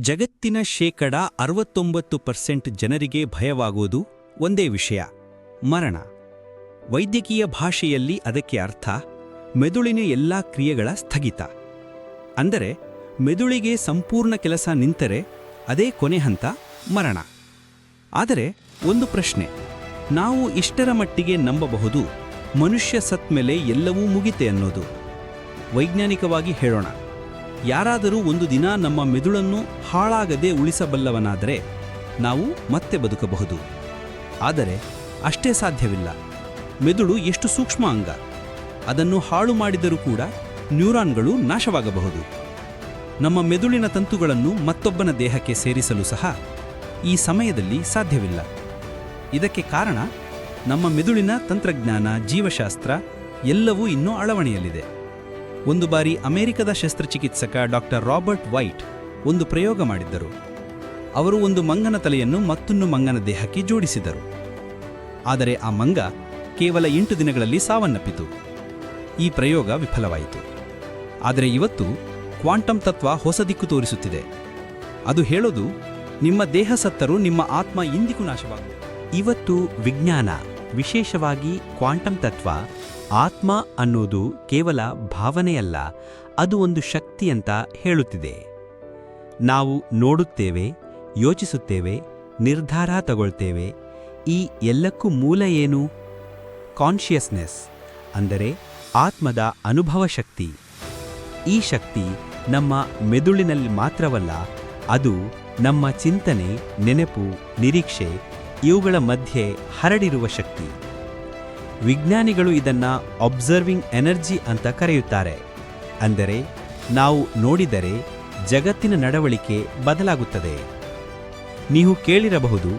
ಜಗತ್ತಿನ ಶೇಕಡ ಅರವತ್ತೊಂಬತ್ತು ಪರ್ಸೆಂಟ್ ಜನರಿಗೆ ಭಯವಾಗುವುದು ಒಂದೇ ವಿಷಯ. ಮರಣ. ವೈದ್ಯಕೀಯ ಭಾಷೆಯಲ್ಲಿ ಅದಕ್ಕೆ ಅರ್ಥ, ಮೆದುಳಿನ ಎಲ್ಲಾ ಕ್ರಿಯೆಗಳ ಸ್ಥಗಿತ. ಅಂದರೆ, ಮೆದುಳಿಗೆ ಸಂಪೂರ್ಣ ಕೆಲಸ ನಿಂತರೆ ಅದೇ ಕೊನೆ ಹಂತ ಮರಣ. ಆದರೆ, ಒಂದು ಪ್ರಶ್ನೆ. ನಾವು ಇಷ್ಟರ ಮಟ್ಟಿಗೆ ನಂಬಬಹುದು ಮನುಷ್ಯ ಸತ್ಮೇಲೆ ಎಲ್ಲವೂ ಮುಗಿತೆ ಅನ್ನೋದು. ವೈಜ್ಞಾನಿಕವಾಗಿ ಹೇಳೋಣ. ಯಾರಾದರೂ ಒಂದು ದಿನ ನಮ್ಮ ಮೆದುಳನ್ನು ಹಾಳಾಗದೆ ಉಳಿಸಬಲ್ಲವನಾದರೆ ನಾವು ಮತ್ತೆ ಬದುಕಬಹುದು. ಆದರೆ ಅಷ್ಟೇ ಸಾಧ್ಯವಿಲ್ಲ. ಮೆದುಳು ಎಷ್ಟು ಸೂಕ್ಷ್ಮ ಅಂಗ. ಅದನ್ನು ಹಾಳು ಮಾಡಿದರೂ ಕೂಡ ನ್ಯೂರಾನ್ಗಳು ನಾಶವಾಗಬಹುದು. ನಮ್ಮ ಮೆದುಳಿನ ತಂತುಗಳನ್ನು ಮತ್ತೊಬ್ಬನ ದೇಹಕ್ಕೆ ಸೇರಿಸಲು ಸಹ ಈ ಸಮಯದಲ್ಲಿ ಸಾಧ್ಯವಿಲ್ಲ. ಇದಕ್ಕೆ ಕಾರಣ ನಮ್ಮ ಮೆದುಳಿನ ತಂತ್ರಜ್ಞಾನ, ಜೀವಶಾಸ್ತ್ರ ಎಲ್ಲವೂ ಇನ್ನೂ ಅಳವಣೆಯಲ್ಲಿದೆ. ಒಂದು ಬಾರಿ ಅಮೆರಿಕದ ಶಸ್ತ್ರಚಿಕಿತ್ಸಕ ಡಾಕ್ಟರ್ ರಾಬರ್ಟ್ ವೈಟ್ ಒಂದು ಪ್ರಯೋಗ ಮಾಡಿದ್ದರು. ಅವರು ಒಂದು ಮಂಗನ ತಲೆಯನ್ನು ಮತ್ತೊಂದು ಮಂಗನ ದೇಹಕ್ಕೆ ಜೋಡಿಸಿದರು. ಆದರೆ ಆ ಮಂಗ ಕೇವಲ ಎಂಟು ದಿನಗಳಲ್ಲಿ ಸಾವನ್ನಪ್ಪಿತು. ಈ ಪ್ರಯೋಗ ವಿಫಲವಾಯಿತು. ಆದರೆ ಇವತ್ತು ಕ್ವಾಂಟಮ್ ತತ್ವ ಹೊಸ ದಿಕ್ಕು ತೋರಿಸುತ್ತಿದೆ. ಅದು ಹೇಳೋದು, ನಿಮ್ಮ ದೇಹ ಸತ್ತರೂ ನಿಮ್ಮ ಆತ್ಮ ಇಂದಿಗೂ ನಾಶವಾಗುತ್ತೆ ಇವತ್ತು ವಿಜ್ಞಾನ. ವಿಶೇಷವಾಗಿ ಕ್ವಾಂಟಮ್ ತತ್ವ, ಆತ್ಮ ಅನ್ನೋದು ಕೇವಲ ಭಾವನೆಯಲ್ಲ, ಅದು ಒಂದು ಶಕ್ತಿ ಅಂತ ಹೇಳುತ್ತಿದೆ. ನಾವು ನೋಡುತ್ತೇವೆ, ಯೋಚಿಸುತ್ತೇವೆ, ನಿರ್ಧಾರ ತಗೊಳ್ತೇವೆ, ಈ ಎಲ್ಲಕ್ಕೂ ಮೂಲ ಏನು? ಕಾನ್ಷಿಯಸ್ನೆಸ್ ಅಂದರೆ ಆತ್ಮದ ಅನುಭವ ಶಕ್ತಿ. ಈ ಶಕ್ತಿ ನಮ್ಮ ಮೆದುಳಿನಲ್ಲಿ ಮಾತ್ರವಲ್ಲ, ಅದು ನಮ್ಮ ಚಿಂತನೆ, ನೆನಪು, ನಿರೀಕ್ಷೆ ಇವುಗಳ ಮಧ್ಯೆ ಹರಡಿರುವ ಶಕ್ತಿ. ವಿಜ್ಞಾನಿಗಳು ಇದನ್ನು ಅಬ್ಸರ್ವಿಂಗ್ ಎನರ್ಜಿ ಅಂತ ಕರೆಯುತ್ತಾರೆ. ಅಂದರೆ ನಾವು ನೋಡಿದರೆ ಜಗತ್ತಿನ ನಡವಳಿಕೆ ಬದಲಾಗುತ್ತದೆ. ನೀವು ಕೇಳಿರಬಹುದು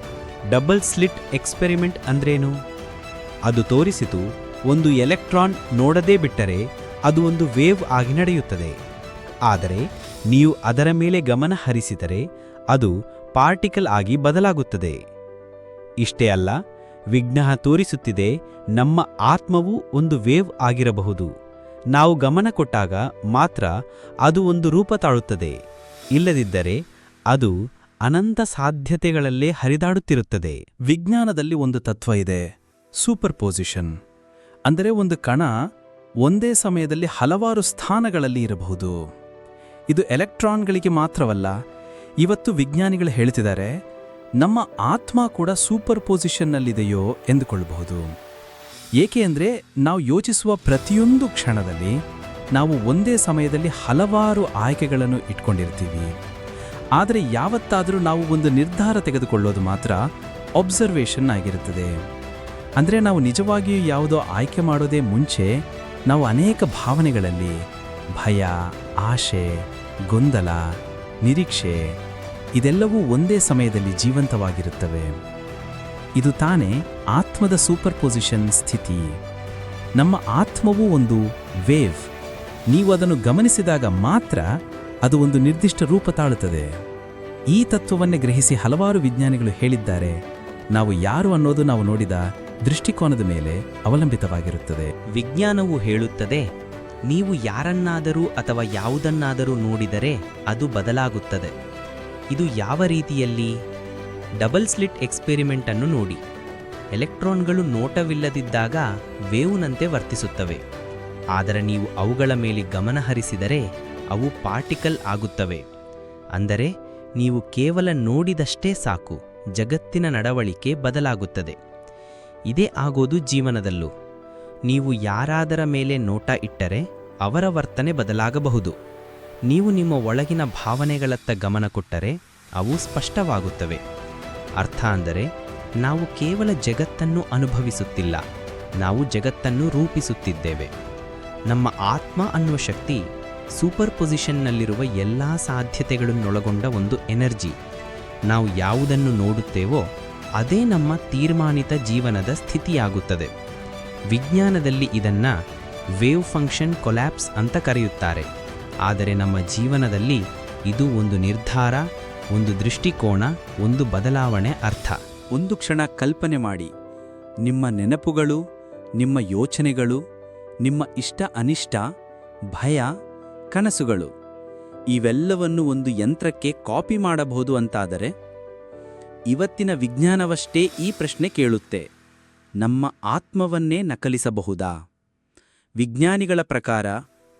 ಡಬಲ್ ಸ್ಲಿಟ್ ಎಕ್ಸ್ಪೆರಿಮೆಂಟ್ ಅಂದ್ರೇನು? ಅದು ತೋರಿಸಿತು, ಒಂದು ಎಲೆಕ್ಟ್ರಾನ್ ನೋಡದೇ ಬಿಟ್ಟರೆ ಅದು ಒಂದು ವೇವ್ ಆಗಿ ನಡೆಯುತ್ತದೆ. ಆದರೆ ನೀವು ಅದರ ಮೇಲೆ ಗಮನ ಹರಿಸಿದರೆ ಅದು ಪಾರ್ಟಿಕಲ್ ಆಗಿ ಬದಲಾಗುತ್ತದೆ. ಇಷ್ಟೇ ಅಲ್ಲ ವಿಜ್ಞಾನ ತೋರಿಸುತ್ತಿದೆ, ನಮ್ಮ ಆತ್ಮವು ಒಂದು ವೇವ್ ಆಗಿರಬಹುದು. ನಾವು ಗಮನ ಕೊಟ್ಟಾಗ ಮಾತ್ರ ಅದು ಒಂದು ರೂಪ ತಾಳುತ್ತದೆ. ಇಲ್ಲದಿದ್ದರೆ ಅದು ಅನಂತ ಸಾಧ್ಯತೆಗಳಲ್ಲೇ ಹರಿದಾಡುತ್ತಿರುತ್ತದೆ. ವಿಜ್ಞಾನದಲ್ಲಿ ಒಂದು ತತ್ವ ಇದೆ ಸೂಪರ್ ಪೊಸಿಷನ್ ಅಂದರೆ ಒಂದು ಕಣ ಒಂದೇ ಸಮಯದಲ್ಲಿ ಹಲವಾರು ಸ್ಥಾನಗಳಲ್ಲಿ ಇರಬಹುದು. ಇದು ಎಲೆಕ್ಟ್ರಾನ್ಗಳಿಗೆ ಮಾತ್ರವಲ್ಲ, ಇವತ್ತು ವಿಜ್ಞಾನಿಗಳು ಹೇಳ್ತಿದ್ದಾರೆ ನಮ್ಮ ಆತ್ಮ ಕೂಡ ಸೂಪರ್ ಪೊಸಿಷನ್ನಲ್ಲಿದೆಯೋ ಎಂದುಕೊಳ್ಳಬಹುದು. ಏಕೆ ಅಂದರೆ ನಾವು ಯೋಚಿಸುವ ಪ್ರತಿಯೊಂದು ಕ್ಷಣದಲ್ಲಿ ನಾವು ಒಂದೇ ಸಮಯದಲ್ಲಿ ಹಲವಾರು ಆಯ್ಕೆಗಳನ್ನು ಇಟ್ಕೊಂಡಿರ್ತೀವಿ. ಆದರೆ ಯಾವತ್ತಾದರೂ ನಾವು ಒಂದು ನಿರ್ಧಾರ ತೆಗೆದುಕೊಳ್ಳೋದು ಮಾತ್ರ ಒಬ್ಸರ್ವೇಷನ್ ಆಗಿರುತ್ತದೆ. ಅಂದರೆ ನಾವು ನಿಜವಾಗಿಯೂ ಯಾವುದೋ ಆಯ್ಕೆ ಮಾಡೋದೇ ಮುಂಚೆ ನಾವು ಅನೇಕ ಭಾವನೆಗಳಲ್ಲಿ ಭಯ, ಆಶೆ, ಗೊಂದಲ, ನಿರೀಕ್ಷೆ ಇದೆಲ್ಲವೂ ಒಂದೇ ಸಮಯದಲ್ಲಿ ಜೀವಂತವಾಗಿರುತ್ತವೆ. ಇದು ತಾನೇ ಆತ್ಮದ ಸೂಪರ್ ಪೊಸಿಷನ್ ಸ್ಥಿತಿ. ನಮ್ಮ ಆತ್ಮವು ಒಂದು ವೇವ್. ನೀವು ಅದನ್ನು ಗಮನಿಸಿದಾಗ ಮಾತ್ರ ಅದು ಒಂದು ನಿರ್ದಿಷ್ಟ ರೂಪ ತಾಳುತ್ತದೆ. ಈ ತತ್ವವನ್ನೇ ಗ್ರಹಿಸಿ ಹಲವಾರು ವಿಜ್ಞಾನಿಗಳು ಹೇಳಿದ್ದಾರೆ, ನಾವು ಯಾರು ಅನ್ನೋದು ನಾವು ನೋಡಿದ ದೃಷ್ಟಿಕೋನದ ಮೇಲೆ ಅವಲಂಬಿತವಾಗಿರುತ್ತದೆ. ವಿಜ್ಞಾನವು ಹೇಳುತ್ತದೆ, ನೀವು ಯಾರನ್ನಾದರೂ ಅಥವಾ ಯಾವುದನ್ನಾದರೂ ನೋಡಿದರೆ ಅದು ಬದಲಾಗುತ್ತದೆ. ಇದು ಯಾವ ರೀತಿಯಲ್ಲಿ ಡಬಲ್ ಸ್ಲಿಟ್ ಎಕ್ಸ್ಪೆರಿಮೆಂಟ್ ಅನ್ನು ನೋಡಿ. ಎಲೆಕ್ಟ್ರಾನ್ಗಳು ನೋಟವಿಲ್ಲದಿದ್ದಾಗ ವೇವ್ನಂತೆ ವರ್ತಿಸುತ್ತವೆ. ಆದರೆ ನೀವು ಅವುಗಳ ಮೇಲೆ ಗಮನ ಹರಿಸಿದರೆ ಅವು ಪಾರ್ಟಿಕಲ್ ಆಗುತ್ತವೆ. ಅಂದರೆ ನೀವು ಕೇವಲ ನೋಡಿದಷ್ಟೇ ಸಾಕು, ಜಗತ್ತಿನ ನಡವಳಿಕೆ ಬದಲಾಗುತ್ತದೆ. ಇದೇ ಆಗೋದು ಜೀವನದಲ್ಲೂ. ನೀವು ಯಾರಾದರ ಮೇಲೆ ನೋಟ ಇಟ್ಟರೆ ಅವರ ವರ್ತನೆ ಬದಲಾಗಬಹುದು. ನೀವು ನಿಮ್ಮ ಒಳಗಿನ ಭಾವನೆಗಳತ್ತ ಗಮನ ಕೊಟ್ಟರೆ ಅವು ಸ್ಪಷ್ಟವಾಗುತ್ತವೆ. ಅರ್ಥ ಅಂದರೆ, ನಾವು ಕೇವಲ ಜಗತ್ತನ್ನು ಅನುಭವಿಸುತ್ತಿಲ್ಲ, ನಾವು ಜಗತ್ತನ್ನು ರೂಪಿಸುತ್ತಿದ್ದೇವೆ. ನಮ್ಮ ಆತ್ಮ ಅನ್ನುವ ಶಕ್ತಿ ಸೂಪರ್ ಪೊಸಿಷನ್ನಲ್ಲಿರುವ ಎಲ್ಲ ಸಾಧ್ಯತೆಗಳನ್ನೊಳಗೊಂಡ ಒಂದು ಎನರ್ಜಿ. ನಾವು ಯಾವುದನ್ನು ನೋಡುತ್ತೇವೋ ಅದೇ ನಮ್ಮ ತೀರ್ಮಾನಿತ ಜೀವನದ ಸ್ಥಿತಿಯಾಗುತ್ತದೆ. ವಿಜ್ಞಾನದಲ್ಲಿ ಇದನ್ನು ವೇವ್ ಫಂಕ್ಷನ್ ಕೊಲ್ಯಾಪ್ಸ್ ಅಂತ ಕರೆಯುತ್ತಾರೆ. ಆದರೆ ನಮ್ಮ ಜೀವನದಲ್ಲಿ ಇದು ಒಂದು ನಿರ್ಧಾರ, ಒಂದು ದೃಷ್ಟಿಕೋನ, ಒಂದು ಬದಲಾವಣೆ ಅರ್ಥ. ಒಂದು ಕ್ಷಣ ಕಲ್ಪನೆ ಮಾಡಿ. ನಿಮ್ಮ ನೆನಪುಗಳು, ನಿಮ್ಮ ಯೋಚನೆಗಳು, ನಿಮ್ಮ ಇಷ್ಟ ಅನಿಷ್ಟ, ಭಯ, ಕನಸುಗಳು, ಇವೆಲ್ಲವನ್ನು ಒಂದು ಯಂತ್ರಕ್ಕೆ ಕಾಪಿ ಮಾಡಬಹುದು ಅಂತಾದರೆ, ಇವತ್ತಿನ ವಿಜ್ಞಾನವಷ್ಟೇ ಈ ಪ್ರಶ್ನೆ ಕೇಳುತ್ತೆ. ನಮ್ಮ ಆತ್ಮವನ್ನೇ ನಕಲಿಸಬಹುದಾ? ವಿಜ್ಞಾನಿಗಳ ಪ್ರಕಾರ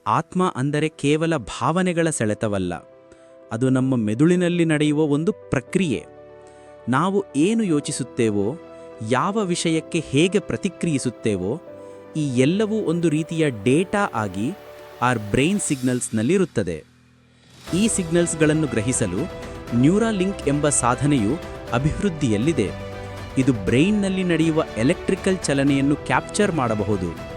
ಆತ್ಮ ಅಂದರೆ ಕೇವಲ ಭಾವನೆಗಳ ಸೆಳೆತವಲ್ಲ. ಅದು ನಮ್ಮ ಮೆದುಳಿನಲ್ಲಿ ನಡೆಯುವ ಒಂದು ಪ್ರಕ್ರಿಯೆ. ನಾವು ಏನು ಯೋಚಿಸುತ್ತೇವೋ, ಯಾವ ವಿಷಯಕ್ಕೆ ಹೇಗೆ ಪ್ರತಿಕ್ರಿಯಿಸುತ್ತೇವೋ, ಈ ಎಲ್ಲವೂ ಒಂದು ರೀತಿಯ ಡೇಟಾ ಆಗಿ ಆರ್ ಬ್ರೈನ್ ಸಿಗ್ನಲ್ಸ್ನಲ್ಲಿರುತ್ತದೆ ಈ ಸಿಗ್ನಲ್ಸ್ಗಳನ್ನು ಗ್ರಹಿಸಲು ನ್ಯೂರಾಲಿಂಕ್ ಎಂಬ ಸಾಧನೆಯು ಅಭಿವೃದ್ಧಿಯಲ್ಲಿದೆ. ಇದು ಬ್ರೈನ್ನಲ್ಲಿ ನಡೆಯುವ ಎಲೆಕ್ಟ್ರಿಕಲ್ ಚಲನೆಯನ್ನು ಕ್ಯಾಪ್ಚರ್ ಮಾಡಬಹುದು.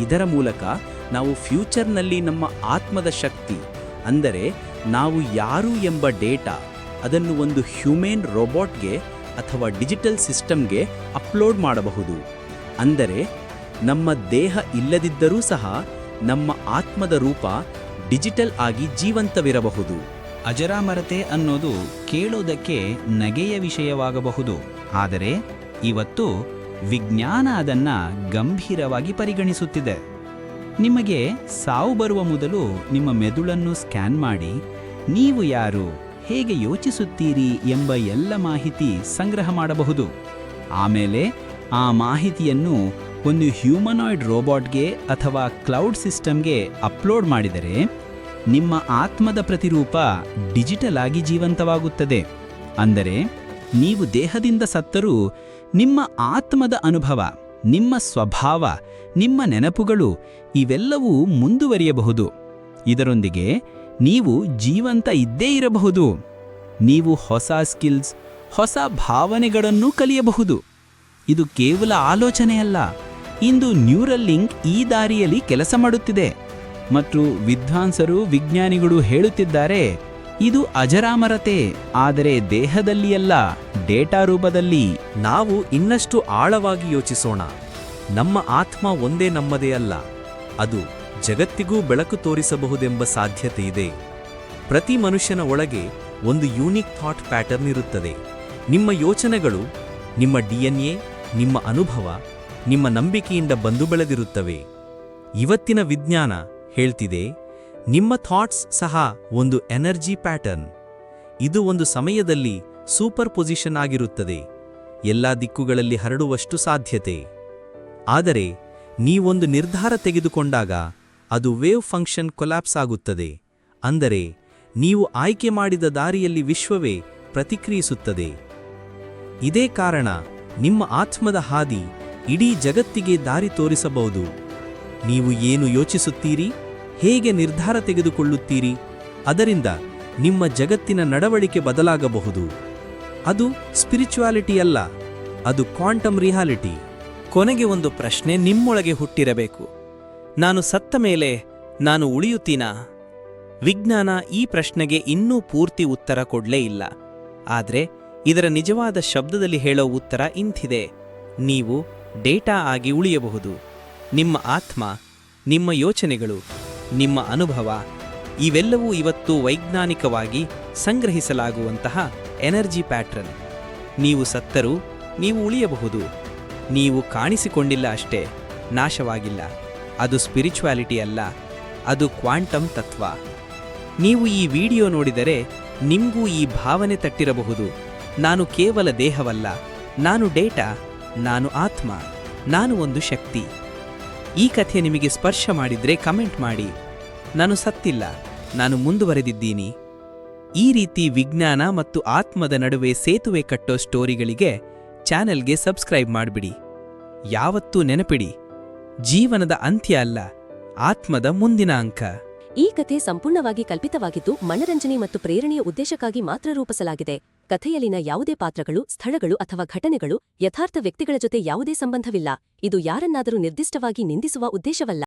ಇದರ ಮೂಲಕ ನಾವು ಫ್ಯೂಚರ್ನಲ್ಲಿ ನಮ್ಮ ಆತ್ಮದ ಶಕ್ತಿ, ಅಂದರೆ ನಾವು ಯಾರು ಎಂಬ ಡೇಟಾ, ಅದನ್ನು ಒಂದು ಹ್ಯೂಮೇನ್ ರೋಬೋಟ್ಗೆ ಅಥವಾ ಡಿಜಿಟಲ್ ಸಿಸ್ಟಮ್ಗೆ ಅಪ್ಲೋಡ್ ಮಾಡಬಹುದು. ಅಂದರೆ ನಮ್ಮ ದೇಹ ಇಲ್ಲದಿದ್ದರೂ ಸಹ ನಮ್ಮ ಆತ್ಮದ ರೂಪ ಡಿಜಿಟಲ್ ಆಗಿ ಜೀವಂತವಿರಬಹುದು. ಅಜರಾಮರತೆ ಅನ್ನೋದು ಕೇಳೋದಕ್ಕೆ ನಗೆಯ ವಿಷಯವಾಗಬಹುದು. ಆದರೆ ಇವತ್ತು ವಿಜ್ಞಾನ ಅದನ್ನು ಗಂಭೀರವಾಗಿ ಪರಿಗಣಿಸುತ್ತಿದೆ. ನಿಮಗೆ ಸಾವು ಬರುವ ಮೊದಲು ನಿಮ್ಮ ಮೆದುಳನ್ನು ಸ್ಕ್ಯಾನ್ ಮಾಡಿ, ನೀವು ಯಾರು, ಹೇಗೆ ಯೋಚಿಸುತ್ತೀರಿ ಎಂಬ ಎಲ್ಲ ಮಾಹಿತಿ ಸಂಗ್ರಹ ಮಾಡಬಹುದು. ಆಮೇಲೆ ಆ ಮಾಹಿತಿಯನ್ನು ಒಂದು ಹ್ಯೂಮನಾಯ್ಡ್ ರೋಬಾಟ್ಗೆ ಅಥವಾ ಕ್ಲೌಡ್ ಸಿಸ್ಟಮ್ಗೆ ಅಪ್ಲೋಡ್ ಮಾಡಿದರೆ, ನಿಮ್ಮ ಆತ್ಮದ ಪ್ರತಿರೂಪ ಡಿಜಿಟಲ್ ಆಗಿ ಜೀವಂತವಾಗುತ್ತದೆ. ಅಂದರೆ, ನೀವು ದೇಹದಿಂದ ಸತ್ತರೂ ನಿಮ್ಮ ಆತ್ಮದ ಅನುಭವ ನಿಮ್ಮ ಸ್ವಭಾವ, ನಿಮ್ಮ ನೆನಪುಗಳು ಇವೆಲ್ಲವೂ ಮುಂದುವರಿಯಬಹುದು. ಇದರೊಂದಿಗೆ ನೀವು ಜೀವಂತ ಇದ್ದೇ ಇರಬಹುದು. ನೀವು ಹೊಸ ಸ್ಕಿಲ್ಸ್, ಹೊಸ ಭಾವನೆಗಳನ್ನು ಕಲಿಯಬಹುದು. ಇದು ಕೇವಲ ಆಲೋಚನೆಯಲ್ಲ, ಇಂದು ನ್ಯೂರಲ್ ಲಿಂಕ್ ಈ ದಾರಿಯಲ್ಲಿ ಕೆಲಸ ಮಾಡುತ್ತಿದೆ. ಮತ್ತು ವಿದ್ವಾಂಸರು, ವಿಜ್ಞಾನಿಗಳು ಹೇಳುತ್ತಿದ್ದಾರೆ ಇದು ಅಜರಾಮರತೆ, ಆದರೆ ದೇಹದಲ್ಲಿಯಲ್ಲ, ಡೇಟಾ ರೂಪದಲ್ಲಿ ನಾವು ಇನ್ನಷ್ಟು ಆಳವಾಗಿ ಯೋಚಿಸೋಣ. ನಮ್ಮ ಆತ್ಮ ಒಂದೇ ನಮ್ಮದೇ ಅಲ್ಲ, ಅದು ಜಗತ್ತಿಗೂ ಬೆಳಕು ತೋರಿಸಬಹುದೆಂಬ ಸಾಧ್ಯತೆ ಇದೆ ಪ್ರತಿ ಮನುಷ್ಯನ ಒಳಗೆ ಒಂದು ಯೂನಿಕ್ ಥಾಟ್ ಪ್ಯಾಟರ್ನ್ ಇರುತ್ತದೆ. ನಿಮ್ಮ ಯೋಚನೆಗಳು, ನಿಮ್ಮ ಡಿಎನ್ಎ, ನಿಮ್ಮ ಅನುಭವ, ನಿಮ್ಮ ನಂಬಿಕೆಯಿಂದ ಬಂದು ಬೆಳೆದಿರುತ್ತವೆ. ಇವತ್ತಿನ ವಿಜ್ಞಾನ ಹೇಳ್ತಿದೆ ನಿಮ್ಮ ಥಾಟ್ಸ್ ಸಹ ಒಂದು ಎನರ್ಜಿ ಪ್ಯಾಟರ್ನ್. ಇದು ಒಂದು ಸಮಯದಲ್ಲಿ ಸೂಪರ್ ಪೊಸಿಷನ್ ಆಗಿರುತ್ತದೆ. ಎಲ್ಲಾ ದಿಕ್ಕುಗಳಲ್ಲಿ ಹರಡುವಷ್ಟು ಸಾಧ್ಯತೆ. ಆದರೆ, ನೀವೊಂದು ನಿರ್ಧಾರ ತೆಗೆದುಕೊಂಡಾಗ ಅದು ವೇವ್ ಫಂಕ್ಷನ್ ಕೊಲ್ಯಾಪ್ಸ್ ಆಗುತ್ತದೆ. ಅಂದರೆ, ನೀವು ಆಯ್ಕೆ ಮಾಡಿದ ದಾರಿಯಲ್ಲಿ ವಿಶ್ವವೇ ಪ್ರತಿಕ್ರಿಯಿಸುತ್ತದೆ. ಇದೇ ಕಾರಣ ನಿಮ್ಮ ಆತ್ಮದ ಹಾದಿ ಇಡೀ ಜಗತ್ತಿಗೆ ದಾರಿ ತೋರಿಸಬಹುದು. ನೀವು ಏನು ಯೋಚಿಸುತ್ತೀರಿ? ಹೇಗೆ ನಿರ್ಧಾರ ತೆಗೆದುಕೊಳ್ಳುತ್ತೀರಿ? ಅದರಿಂದ ನಿಮ್ಮ ಜಗತ್ತಿನ ನಡವಳಿಕೆ ಬದಲಾಗಬಹುದು. ಅದು ಸ್ಪಿರಿಚುಯಾಲಿಟಿ ಅಲ್ಲ, ಅದು ಕ್ವಾಂಟಮ್ ರಿಯಾಲಿಟಿ ಕೊನೆಗೆ ಒಂದು ಪ್ರಶ್ನೆ ನಿಮ್ಮೊಳಗೆ ಹುಟ್ಟಿರಬೇಕು. ನಾನು ಸತ್ತ ಮೇಲೆ ನಾನು ಉಳಿಯುತ್ತೀನಾ? ವಿಜ್ಞಾನ ಈ ಪ್ರಶ್ನೆಗೆ ಇನ್ನೂ ಪೂರ್ತಿ ಉತ್ತರ ಕೊಡಲೇ ಇಲ್ಲ. ಆದರೆ ಇದರ ನಿಜವಾದ ಶಬ್ದದಲ್ಲಿ ಹೇಳೋ ಉತ್ತರ ಇಂಥಿದೆ ನೀವು ಡೇಟಾ ಆಗಿ ಉಳಿಯಬಹುದು. ನಿಮ್ಮ ಆತ್ಮ, ನಿಮ್ಮ ಯೋಚನೆಗಳು ನಿಮ್ಮ ಅನುಭವ. ಇವೆಲ್ಲವೂ ಇವತ್ತು ವೈಜ್ಞಾನಿಕವಾಗಿ ಸಂಗ್ರಹಿಸಲಾಗುವಂತಹ ಎನರ್ಜಿ ಪ್ಯಾಟ್ರನ್. ನೀವು ಸತ್ತರೂ ನೀವು ಉಳಿಯಬಹುದು. ನೀವು ಕಾಣಿಸಿಕೊಂಡಿಲ್ಲ ಅಷ್ಟೇ, ನಾಶವಾಗಿಲ್ಲ. ಅದು ಸ್ಪಿರಿಚುವಾಲಿಟಿ ಅಲ್ಲ, ಅದು ಕ್ವಾಂಟಮ್ ತತ್ವ. ನೀವು ಈ ವಿಡಿಯೋ ನೋಡಿದರೆ ನಿಮಗೂ ಈ ಭಾವನೆ ತಟ್ಟಿರಬಹುದು. ನಾನು ಕೇವಲ ದೇಹವಲ್ಲ, ನಾನು ಡೇಟಾ, ನಾನು ಆತ್ಮ, ನಾನು ಒಂದು ಶಕ್ತಿ. ಈ ಕಥೆ ನಿಮಗೆ ಸ್ಪರ್ಶ ಮಾಡಿದ್ರೆ ಕಮೆಂಟ್ ಮಾಡಿ. ನಾನು ಸತ್ತಿಲ್ಲ, ನಾನು ಮುಂದುವರೆದಿದ್ದೀನಿ. ಈ ರೀತಿ ವಿಜ್ಞಾನ ಮತ್ತು ಆತ್ಮದ ನಡುವೆ ಸೇತುವೆ ಕಟ್ಟೋ ಸ್ಟೋರಿಗಳಿಗೆ ಚಾನೆಲ್ಗೆ ಸಬ್ಸ್ಕ್ರೈಬ್ ಮಾಡಿಬಿಡಿ. ಯಾವತ್ತೂ ನೆನಪಿಡಿ, ಜೀವನದ ಅಂತ್ಯ ಅಲ್ಲ, ಆತ್ಮದ ಮುಂದಿನ ಅಂಕ. ಈ ಕಥೆ ಸಂಪೂರ್ಣವಾಗಿ ಕಲ್ಪಿತವಾಗಿದ್ದು ಮನರಂಜನೆ ಮತ್ತು ಪ್ರೇರಣೆಯ ಉದ್ದೇಶಕ್ಕಾಗಿ ಮಾತ್ರ ರೂಪಿಸಲಾಗಿದೆ. ಕಥೆಯಲ್ಲಿನ ಯಾವುದೇ ಪಾತ್ರಗಳು, ಸ್ಥಳಗಳು ಅಥವಾ ಘಟನೆಗಳು ಯಥಾರ್ಥ ವ್ಯಕ್ತಿಗಳ ಜೊತೆ ಯಾವುದೇ ಸಂಬಂಧವಿಲ್ಲ. ಇದು ಯಾರನ್ನಾದರೂ ನಿರ್ದಿಷ್ಟವಾಗಿ ನಿಂದಿಸುವ ಉದ್ದೇಶವಲ್ಲ.